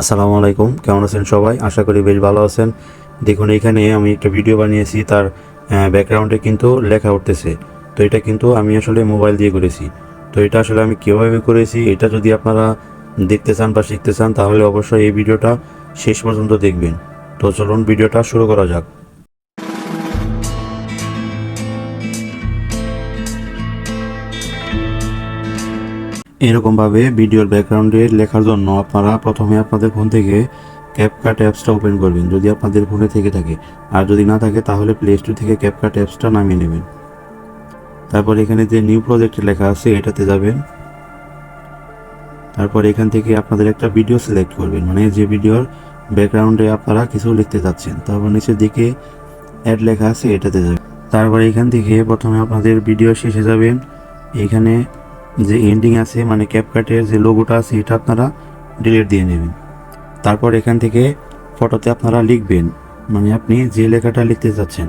আসসালামু আলাইকুম, কেমন আছেন সবাই? আশা করি বেশ ভালো আছেন। দেখুন, এখানে আমি একটা ভিডিও বানিয়েছি, তার ব্যাকগ্রাউন্ডে কিন্তু লেখা উঠতেছে। তো এটা কিন্তু আমি আসলে মোবাইল দিয়ে করেছি। তো এটা আসলে আমি কীভাবে করেছি, এটা যদি আপনারা দেখতে চান বা শিখতে চান, তাহলে অবশ্যই এই ভিডিওটা শেষ পর্যন্ত দেখবেন। তো চলুন, ভিডিওটা শুরু করা যাক। এরকমভাবে ভিডিওর ব্যাকগ্রাউন্ডে লেখার জন্য আপনারা প্রথমে আপনাদের ফোন থেকে ক্যাপকাট অ্যাপসটা ওপেন করবেন, যদি আপনাদের ফোনে থেকে থাকে। আর যদি না থাকে, তাহলে প্লে স্টোর থেকে ক্যাপকাট অ্যাপসটা নামিয়ে নেবেন। তারপর এখানে যে নিউ প্রজেক্ট লেখা আছে, এটাতে যাবেন। তারপর এখান থেকে আপনাদের একটা ভিডিও সিলেক্ট করবেন। মানে যে ভিডিওর ব্যাকগ্রাউন্ডে আপনারা কিছু লিখতে চাচ্ছেন, তারপর নিচের দিকে অ্যাড লেখা আছে, এটাতে যাবেন। তারপর এখান থেকে প্রথমে আপনাদের ভিডিও শেষে যাবেন। এখানে যে এন্ডিং আছে মানে ক্যাপকাটের যে লোগোটা আছে, এটা আপনারা ডিলিট দিয়ে নেবেন। তারপর এখান থেকে ফটোতে আপনারা লিখবেন মানে আপনি যে লেখাটা লিখতে চাচ্ছেন।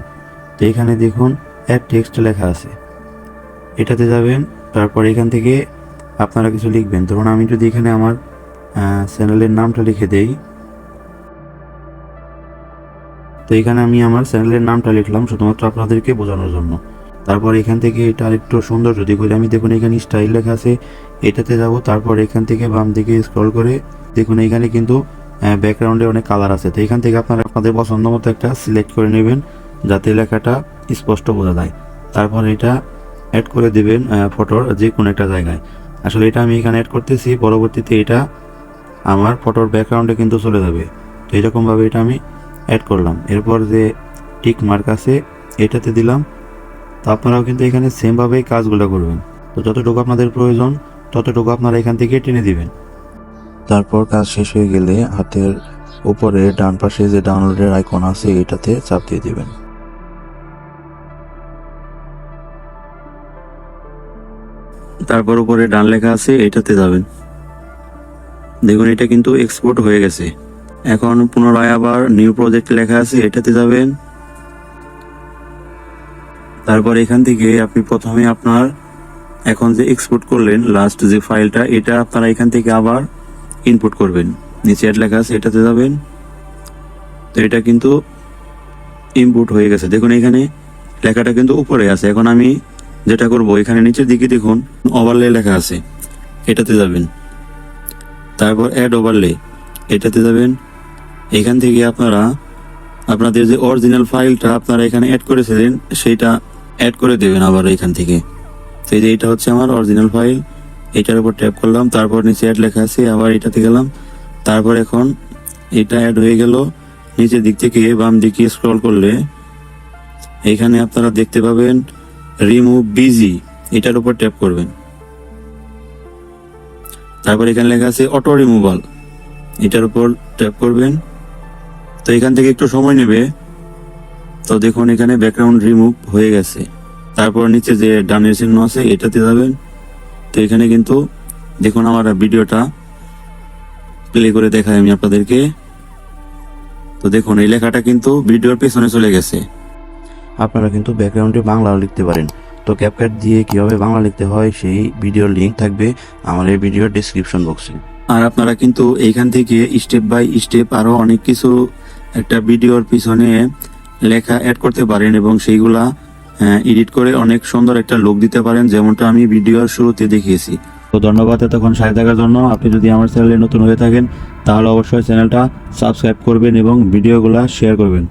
তো এখানে দেখুন অ্যাড টেক্সট লেখা আছে। এটাতে যাবেন, তারপর এখান থেকে আপনারা কিছু লিখবেন। ধরুন আমি যদি এখানে আমার চ্যানেলের নামটা লিখে দেই। তো এখানে আমি আমার চ্যানেলের নামটা লিখলাম শুধুমাত্র আপনাদেরকে বোঝানোর জন্য। তারপর এখান থেকে এটা আরেকটু সুন্দর যদি করি আমি দেখুন এখানে স্টাইল লেখা আছে, এটাতে যাব, তারপর এখান থেকে বাম দিকে স্ক্রল করে দেখুন এখানে কিন্তু ব্যাকগ্রাউন্ডে অনেক কালার আছে। তো এখান থেকে আপনারা আপনাদের পছন্দ মতো একটা সিলেক্ট করে নেবেন, যাতে লেখাটা স্পষ্ট বোঝা যায়। তারপর এটা অ্যাড করে দেবেন ফটোর যে কোনো একটা জায়গায়। আসলে এটা আমি এখানে অ্যাড করতেছি, পরবর্তীতে এটা আমার ফটোর ব্যাকগ্রাউন্ডে কিন্তু চলে যাবে। তো এরকমভাবে এটা আমি অ্যাড করলাম। এরপর যে টিক মার্ক আছে, এটাতে দিলাম। তো আপনারাও কিন্তু এখানে সেমভাবেই কাজগুলো করবেন। তো যতটুকু আপনাদের প্রয়োজন, ততটুকু আপনারা এখান থেকে টেনে দিবেন। তারপর কাজ শেষ হয়ে গেলে হাতের উপরে ডান পাশে যে ডাউনলোডের আইকন আছে, এটাতে চাপ দিয়ে দিবেন। তারপর উপরে ডান লেখা আছে, এটাতে যাবেন। দেখুন, এটা কিন্তু এক্সপোর্ট হয়ে গেছে। এখন পুনরায় আবার নিউ প্রজেক্ট লেখা আছে, এটাতে যাবেন। তারপর এখান থেকে আপনি প্রথমে আপনার এখন যে এক্সপোর্ট করলেন লাস্ট যে ফাইলটা এটা আপনারা এখান থেকে আবার ইনপুট করবেন। নিচে অ্যাড লেখা আছে, এটাতে যাবেন। তো এটা কিন্তু ইনপুট হয়ে গেছে। দেখুন, এখানে লেখাটা কিন্তু উপরে আছে। এখন আমি যেটা করব, এখানে নিচের দিকে দেখুন ওভারলে লেখা আছে। এটাতে যাবেন। তারপর অ্যাড ওভারলে এটাতে যাবেন। এখান থেকে আপনারা, আপনাদের যে অরিজিনাল ফাইলটা আপনারা এখানে অ্যাড করেছিলেন সেটা অ্যাড করে দেবেন আবার এখান থেকে। তো এই যে এটা হচ্ছে আমার অরিজিনাল ফাইল এটার উপর ট্যাপ করলাম, তারপর নিচে অ্যাড লেখা আছে, আবার এটাতে গেলাম। তারপর এখন এটা অ্যাড হয়ে গেল, নিচের দিক থেকে বাম দিকে স্ক্রল করলে এখানে আপনারা দেখতে পাবেন রিমুভ বিজি এটার উপর ট্যাপ করবেন। তারপর এখানে লেখা আছে অটো রিমুভাল এটার উপর ট্যাপ করবেন। তো এখান থেকে একটু সময় নেবে তো দেখুন এখানে ব্যাকগ্রাউন্ড রিমুভ হয়ে গেছে। তারপর নিচে যে ডানের চিহ্ন আছে এটাতে যাবেন। তো এখানে কিন্তু দেখুন আমার ভিডিওটা প্লে করে দেখাই আমি আপনাদেরকে। তো দেখুন এই লেখাটা কিন্তু ভিডিওর পেছনে চলে গেছে। আপনারা কিন্তু ব্যাকগ্রাউন্ডে বাংলাও লিখতে পারেন। তো ক্যাপকাট দিয়ে কীভাবে বাংলা লিখতে হয় সেই ভিডিওর লিংক থাকবে আমার এই ভিডিওর ডিসক্রিপশন বক্সে আর আপনারা কিন্তু এইখান থেকে স্টেপ বাই স্টেপ আরও অনেক কিছু একটা ভিডিওর পিছনে লেখা অ্যাড করতে পারেন এবং সেইগুলা এডিট করে অনেক সুন্দর একটা লোক দিতে পারেন, যেমনটা আমি ভিডিওর শুরুতে দেখিয়েছি। তো ধন্যবাদ এতক্ষণ সাথে থাকার জন্য। আপনি যদি আমার চ্যানেলে নতুন হয়ে থাকেন, তাহলে অবশ্যই চ্যানেলটা সাবস্ক্রাইব করবেন এবং ভিডিওগুলো শেয়ার করবেন।